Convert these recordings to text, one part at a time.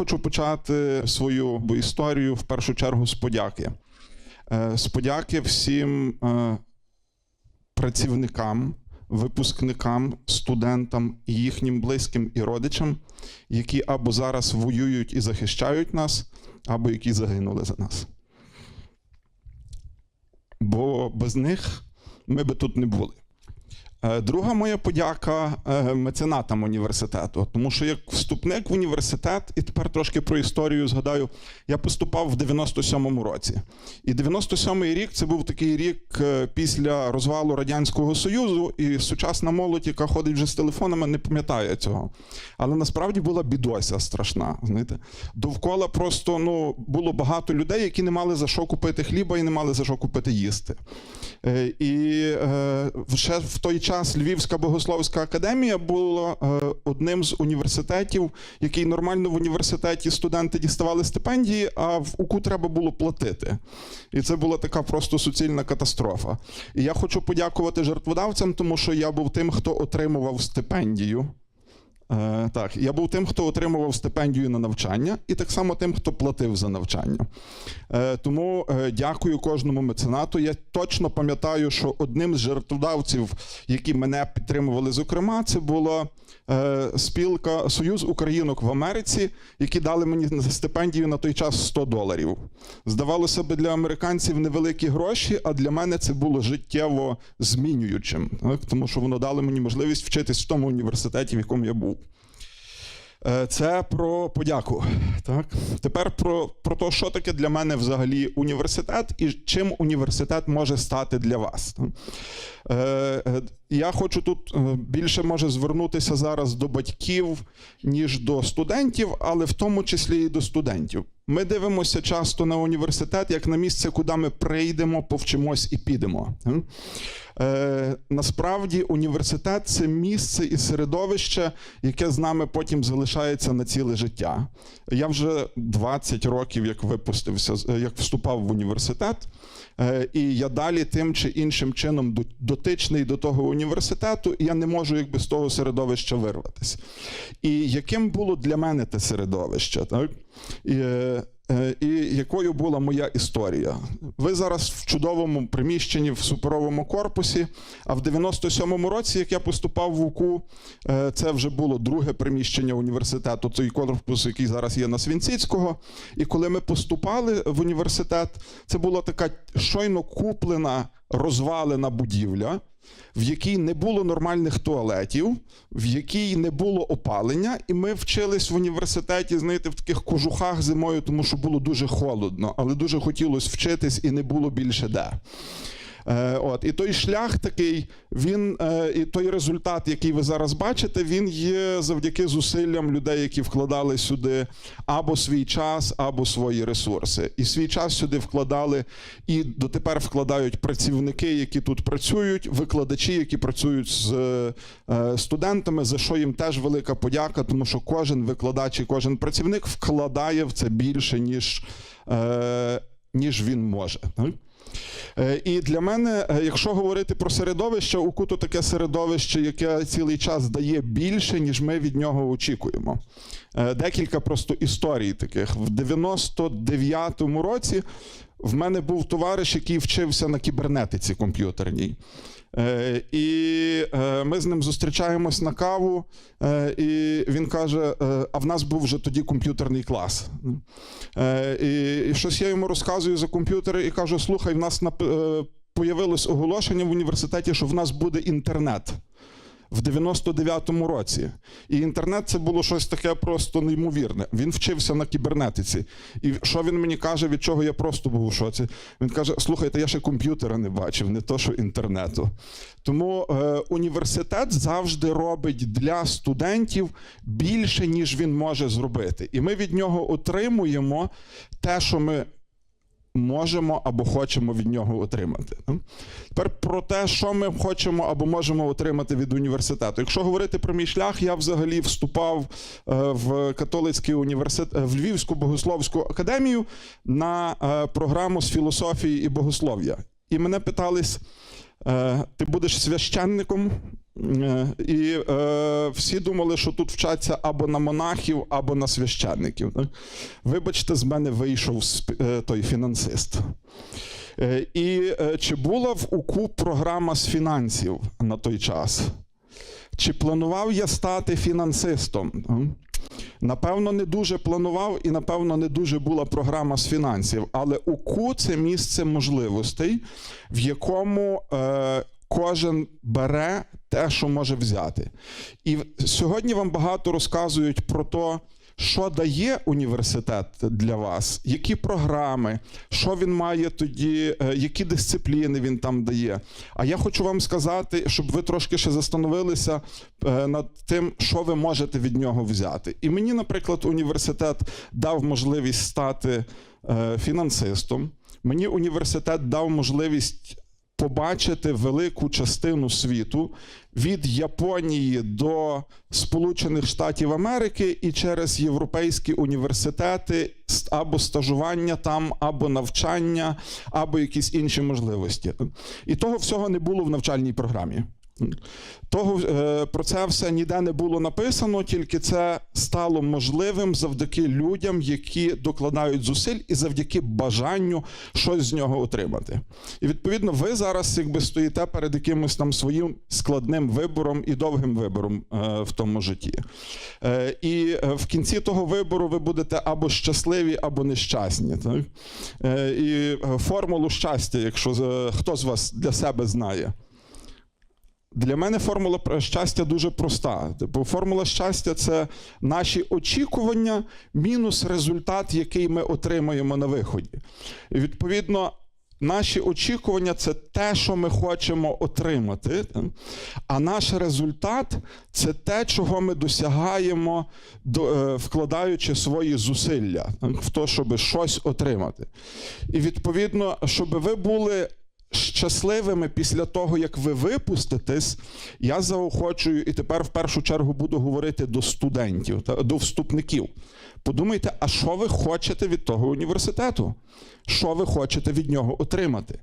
хочу почати свою історію в першу чергу з подяки. Е, З подяки всім е, працівникам, випускникам, студентам їхнім близьким і родичам, які або зараз воюють і захищають нас, або які загинули за нас. Бо без них ми би тут не були. Е, Друга моя подяка е, меценатам університету, тому що як вступник в університет, і тепер трошки про історію згадаю, я поступав в 97-му році. І 97-й рік це був такий рік е, після розвалу Радянського Союзу, і сучасна молодь, яка ходить вже з телефонами, не пам'ятає цього. Але насправді була бідося страшна. Знаєте, довкола просто ну було багато людей, які не мали за що купити хліба і не мали за що купити їсти. І ще в той час Львівська богословська академія була е, одним з університетів, який нормально в університеті студенти діставали стипендії, а в УКУ треба було платити. І це була така просто суцільна катастрофа. І я хочу подякувати жертводавцям, тому що я був тим, хто отримував стипендію. Е, так, я був тим, хто отримував стипендію на навчання, і так само тим, хто платив за навчання. Е, тому е, дякую кожному меценату. Я точно пам'ятаю, що одним з жертводавців, які мене підтримували, зокрема, це була спілка Союз Українок в Америці, які дали мені стипендію на той час 100 доларів. Здавалося б, для американців невеликі гроші, а для мене це було життєво змінюючим, тому що воно дало мені можливість вчитись в тому університеті, в якому я був. Е, Це про подяку. Так? Тепер про, про те, що таке для мене взагалі університет і чим університет може стати для вас. Е, е, Я хочу тут більше може звернутися зараз до батьків, ніж до студентів, але в тому числі і до студентів. Ми дивимося часто на університет як на місце, куди ми прийдемо, повчимось і підемо. Е, насправді університет це місце і середовище, яке з нами потім залишається на ціле життя. Я вже 20 років, як випустився, як вступав в університет, е, і я далі тим чи іншим чином дотичний до того університету, і я не можу якби з того середовища вирватися. І яким було для мене те середовище, так? Е, і якою була моя історія? Ви зараз в чудовому приміщенні в суперовому корпусі. А в 97-му році, як я поступав в УКУ, е, це вже було друге приміщення університету, той корпус, який зараз є на Свінціцького. І коли ми поступали в університет, це була така щойно куплена розвалена будівля. В якій не було нормальних туалетів, в якій не було опалення, і ми вчились в університеті, знаєте, в таких кожухах зимою, тому що було дуже холодно, але дуже хотілося вчитись і не було більше де. Е, от, і той шлях такий, він е, і той результат, який ви зараз бачите, він є завдяки зусиллям людей, які вкладали сюди або свій час, або свої ресурси. І свій час сюди вкладали і дотепер вкладають працівники, які тут працюють, викладачі, які працюють з е, студентами, за що їм теж велика подяка, тому що кожен викладач і кожен працівник вкладає в це більше, ніж, ніж він може. Е, І для мене, е, якщо говорити про середовище, УКУ то таке середовище, яке цілий час дає більше, ніж ми від нього очікуємо. Е, Декілька просто історій таких. В 99-му році в мене був товариш, який вчився на кібернетиці комп'ютерній. Е, І е, ми з ним зустрічаємось на каву, е, і він каже: а в нас був вже тоді комп'ютерний клас. І, щось я йому розказую за комп'ютери і кажу: слухай, в нас появилось оголошення в університеті, що в нас буде інтернет. В 99-му році. І інтернет це було щось таке просто неймовірне. Він вчився на кібернетиці. І що він мені каже, від чого я просто був у шоці? Він каже: слухайте, я ще комп'ютера не бачив, не то що інтернету. Тому е, університет завжди робить для студентів більше, ніж він може зробити. І ми від нього отримуємо те, що ми можемо або хочемо від нього отримати. Тепер про те, що ми хочемо або можемо отримати від університету. Якщо говорити про мій шлях, я взагалі вступав е, в католицький університет в Львівську богословську академію на е, програму з філософії і богослов'я. І мене питались: е, ти будеш священником Е, І е, всі думали, що тут вчаться або на монахів, або на священників. Вибачте, з мене вийшов е, той фінансист. Е, І е, чи була в УКУ програма з фінансів на той час? Чи планував я стати фінансистом? Напевно, не дуже планував, і напевно не дуже була програма з фінансів. Але УКУ це місце можливостей, в якому е, кожен бере те, що може взяти. І сьогодні вам багато розказують про те, що дає університет для вас, які програми, що він має тоді, е, які дисципліни він там дає. А я хочу вам сказати, щоб ви трошки ще застановилися е, над тим, що ви можете від нього взяти. І мені, наприклад, університет дав можливість стати е, фінансистом. Мені університет дав можливість побачити велику частину світу від Японії до Сполучених Штатів Америки і через європейські університети або стажування там, або навчання, або якісь інші можливості. І того всього не було в навчальній програмі. Того е, про це все ніде не було написано, тільки це стало можливим завдяки людям, які докладають зусиль, і завдяки бажанню щось з нього отримати. І відповідно, ви зараз якби стоїте перед якимось там своїм складним вибором і довгим вибором е, в тому житті. Е, і в кінці того вибору ви будете або щасливі, або нещасні. Так? І формулу щастя, якщо хто з вас для себе знає. Для мене формула щастя дуже проста. Типу, формула щастя це наші очікування мінус результат, який ми отримаємо на виході. І відповідно, наші очікування це те, що ми хочемо отримати. А наш результат це те, чого ми досягаємо, е, вкладаючи свої зусилля в те, щоб щось отримати. І відповідно, щоб ви були щасливими після того, як ви випуститесь, я заохочую і тепер в першу чергу буду говорити до студентів, та- до вступників. Подумайте, а що ви хочете від того університету? Що ви хочете від нього отримати?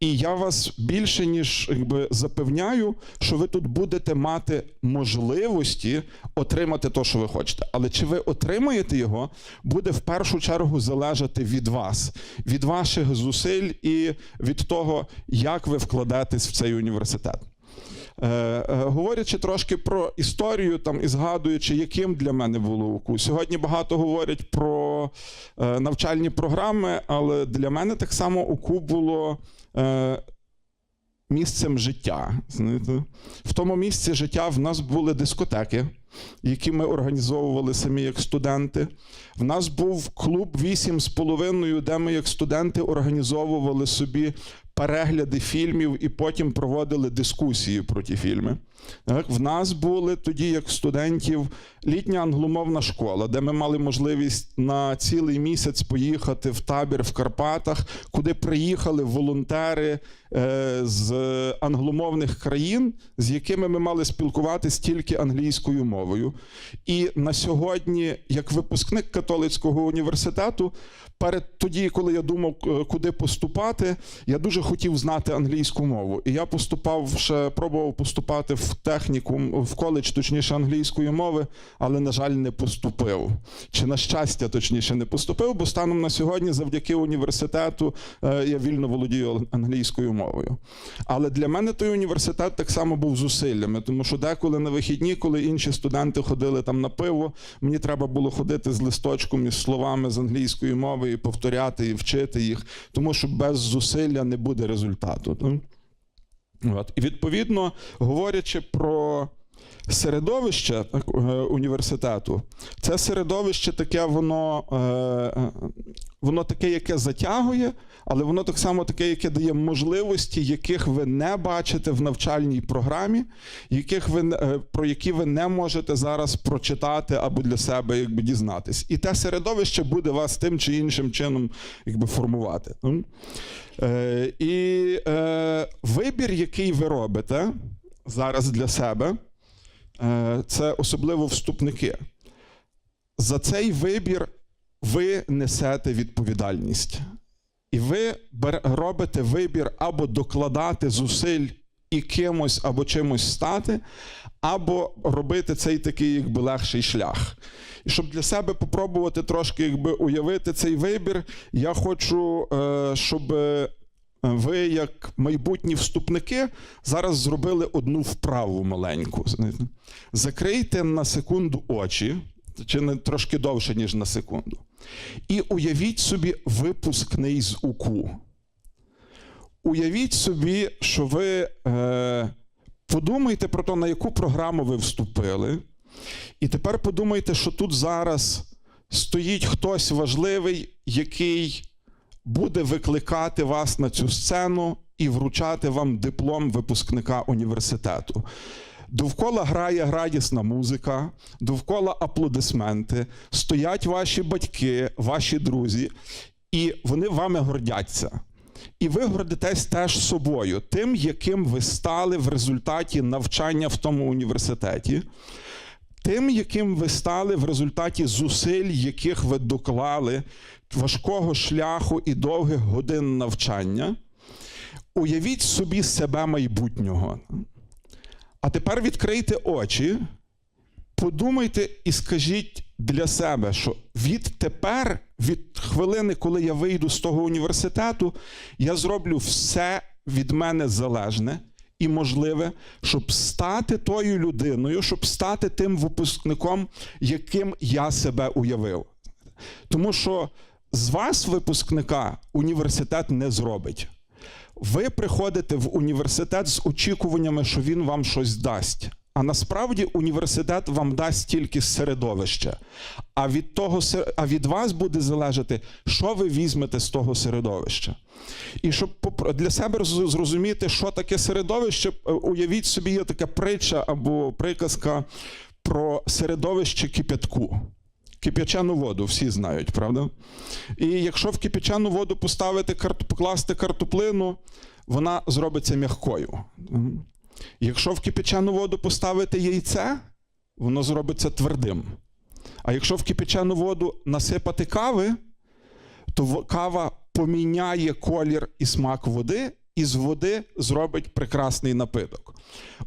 І я вас більше ніж якби, запевняю, що ви тут будете мати можливості отримати те, що ви хочете. Але чи ви отримаєте його, буде в першу чергу залежати від вас, від ваших зусиль і від того, як ви вкладетесь в цей університет. Е, е, говорячи трошки про історію там і згадуючи, яким для мене було УКУ. Сьогодні багато говорять про е, навчальні програми, але для мене так само УКУ було місцем життя. Знаєте? В тому місці життя в нас були дискотеки, які ми організовували самі як студенти. В нас був клуб вісім з половиною, де ми як студенти організовували собі перегляди фільмів і потім проводили дискусії про ті фільми. Так, в нас були тоді, як студентів, літня англомовна школа, де ми мали можливість на цілий місяць поїхати в табір в Карпатах, куди приїхали волонтери е, з англомовних країн, з якими ми мали спілкуватись тільки англійською мовою. І на сьогодні, як випускник католицького університету, перед тоді, коли я думав, е, куди поступати, я дуже хотів знати англійську мову. І я поступав ще пробував поступати в технікум, в коледж, точніше, англійської мови, але, на жаль, не поступив. Чи на щастя, точніше, не поступив, бо станом на сьогодні, завдяки університету, е, я вільно володію англійською мовою. Але для мене той університет так само був зусиллями, тому що деколи на вихідні, коли інші студенти ходили там на пиво, мені треба було ходити з листочком із словами з англійської мови і повторяти, і вчити їх, тому що без зусилля не буде результату. От. І відповідно, говорячи про середовище е, університету, це середовище таке, воно, е, е, воно таке, яке затягує, але воно так само таке, яке дає можливості, яких ви не бачите в навчальній програмі, яких ви, про які ви не можете зараз прочитати або для себе якби, дізнатись. І те середовище буде вас тим чи іншим чином якби, формувати. І вибір, який ви робите зараз для себе, це особливо вступники. За цей вибір ви несете відповідальність. І ви робите вибір або докладати зусиль і кимось або чимось стати, або робити цей такий якби легший шлях. І щоб для себе попробувати трошки якби уявити цей вибір, я хочу, е, щоб е, ви, як майбутні вступники, зараз зробили одну вправу маленьку. Закрийте на секунду очі, чи не трошки довше, ніж на секунду. І уявіть собі випускний з УКУ. Уявіть собі, що ви е, подумайте про те, на яку програму ви вступили. І тепер подумайте, що тут зараз стоїть хтось важливий, який буде викликати вас на цю сцену і вручати вам диплом випускника університету. Довкола грає градісна музика, довкола аплодисменти, стоять ваші батьки, ваші друзі, і вони вами гордяться. І ви гордитесь теж собою, тим, яким ви стали в результаті навчання в тому університеті, тим, яким ви стали в результаті зусиль, яких ви доклали важкого шляху і довгих годин навчання. Уявіть собі себе майбутнього. А тепер відкрийте очі, подумайте і скажіть для себе, що відтепер, від хвилини, коли я вийду з того університету, я зроблю все від мене залежне і можливе, щоб стати тою людиною, щоб стати тим випускником, яким я себе уявив. Тому що з вас, випускника, університет не зробить. Ви приходите в університет з очікуваннями, що він вам щось дасть. А насправді університет вам дасть тільки середовище. А від, того, а від вас буде залежати, що ви візьмете з того середовища. І щоб для себе зрозуміти, що таке середовище, е, уявіть собі, є така притча або приказка про середовище кипятку. Кип'ячену воду всі знають, правда? І якщо в кип'ячену воду поставити покласти картоплину, вона зробиться м'якою. Якщо в кип'ячену воду поставити яйце, воно зробиться твердим. А якщо в кип'ячену воду насипати кави, то кава поміняє колір і смак води, і з води зробить прекрасний напиток.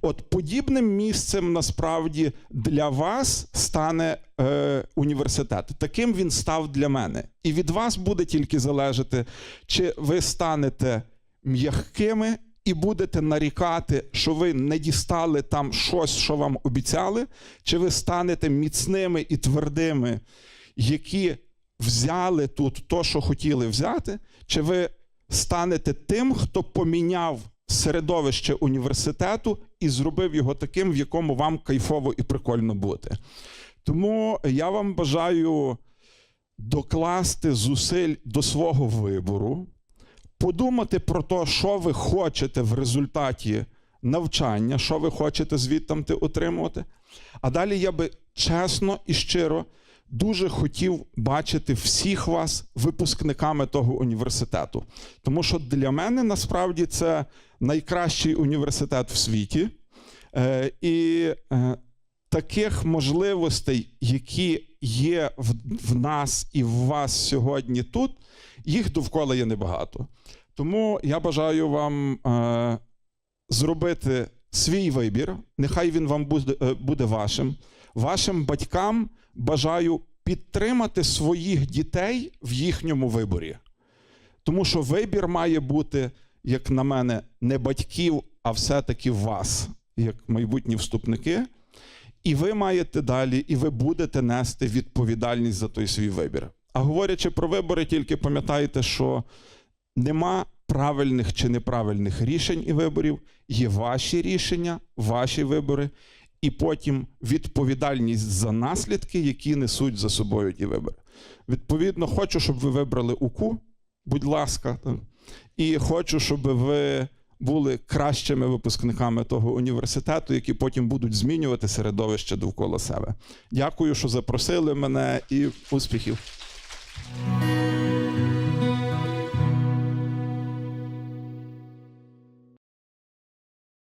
От подібним місцем насправді для вас стане е, університет. Таким він став для мене. І від вас буде тільки залежати, чи ви станете м'якими і будете нарікати, що ви не дістали там щось, що вам обіцяли, чи ви станете міцними і твердими, які взяли тут то, що хотіли взяти, чи ви станете тим, хто поміняв середовище університету і зробив його таким, в якому вам кайфово і прикольно бути. Тому я вам бажаю докласти зусиль до свого вибору, подумати про те, що ви хочете в результаті навчання, що ви хочете звідти отримувати. А далі я би чесно і щиро дуже хотів бачити всіх вас випускниками того університету. Тому що для мене насправді це найкращий університет в світі. Е, і е, таких можливостей, які є в, в нас і в вас сьогодні тут, їх довкола є небагато. Тому я бажаю вам е, зробити свій вибір. Нехай він вам буде, е, буде вашим. Вашим батькам бажаю підтримати своїх дітей в їхньому виборі. Тому що вибір має бути, як на мене, не батьків, а все-таки вас, як майбутні вступники. І ви маєте далі, і ви будете нести відповідальність за той свій вибір. А говорячи про вибори, тільки пам'ятайте, що нема правильних чи неправильних рішень і виборів, є ваші рішення, ваші вибори, і потім відповідальність за наслідки, які несуть за собою ті вибори. Відповідно, хочу, щоб ви вибрали УКУ, будь ласка, і хочу, щоб ви були кращими випускниками того університету, які потім будуть змінювати середовище довкола себе. Дякую, що запросили мене і успіхів.